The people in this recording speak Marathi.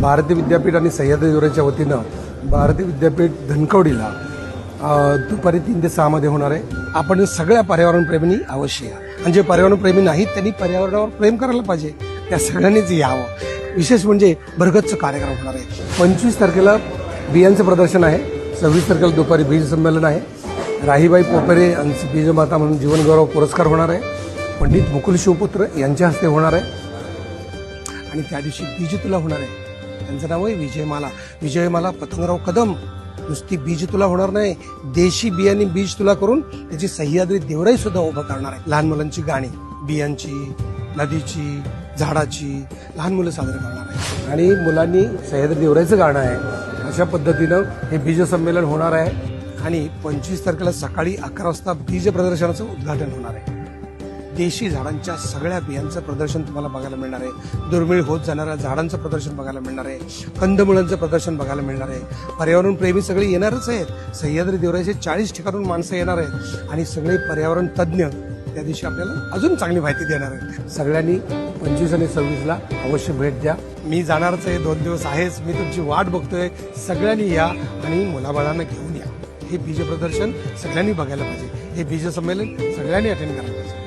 भारतीय विद्यापीठ आणि सह्याद्री वतीनं भारतीय विद्यापीठ धनकवडीला दुपारी तीन ते सहामध्ये होणार आहे. आपण सगळ्या पर्यावरणप्रेमींनी अवश्य या. आणि जे पर्यावरणप्रेमी नाहीत त्यांनी पर्यावरणावर प्रेम करायला पाहिजे. त्या सगळ्यांनीच यावं. विशेष म्हणजे भरगतचं कार्यक्रम होणार आहे. पंचवीस तारखेला बियांचं प्रदर्शन आहे. सव्वीस तारखेला दुपारी बीज संमेलन आहे. राहीबाई पोपेरे यांचं बीजमाता म्हणून जीवनगौरव पुरस्कार होणार आहे. पंडित मुकुल शिवपुत्र यांच्या हस्ते होणार आहे. आणि त्या दिवशी बीज तुला होणार आहे. त्यांचं नाव आहे विजयमाला. विजयमाला पतंगराव कदम. नुसती बीज तुला होणार नाही. देशी बियांनी बीज तुला करून त्याची सह्याद्री देवराई सुद्धा उभं करणार आहे. लहान मुलांची गाणी बियांची नदीची झाडाची लहान मुलं साजरे करणार आहे आणि मुलांनी सह्याद्री देवराईचं गाणं आहे. अशा पद्धतीनं हे बीज संमेलन होणार आहे. आणि पंचवीस तारखेला सकाळी अकरा वाजता बीज प्रदर्शनाचं उद्घाटन होणार आहे. देशी झाडांच्या सगळ्या बियांचं प्रदर्शन तुम्हाला बघायला मिळणार आहे. दुर्मिळ होत जाणाऱ्या झाडांचं प्रदर्शन बघायला मिळणार आहे. कंदमुळांचं प्रदर्शन बघायला मिळणार आहे. पर्यावरण प्रेमी सगळे येणारच आहेत. सह्याद्री देवरायचे चाळीस ठिकाणून माणसं येणार आहेत. आणि सगळे पर्यावरण तज्ज्ञ त्या दिवशी आपल्याला अजून चांगली माहिती देणार आहेत. सगळ्यांनी पंचवीस आणि सव्वीसला अवश्य भेट द्या. मी जाणारच आहे. दोन दिवस आहेच. मी तुमची वाट बघतोय. सगळ्यांनी या आणि मुलाबाळांना घेऊन या. हे बीज प्रदर्शन सगळ्यांनी बघायला पाहिजे. हे बीज संमेलन सगळ्यांनी अटेंड करायला पाहिजे.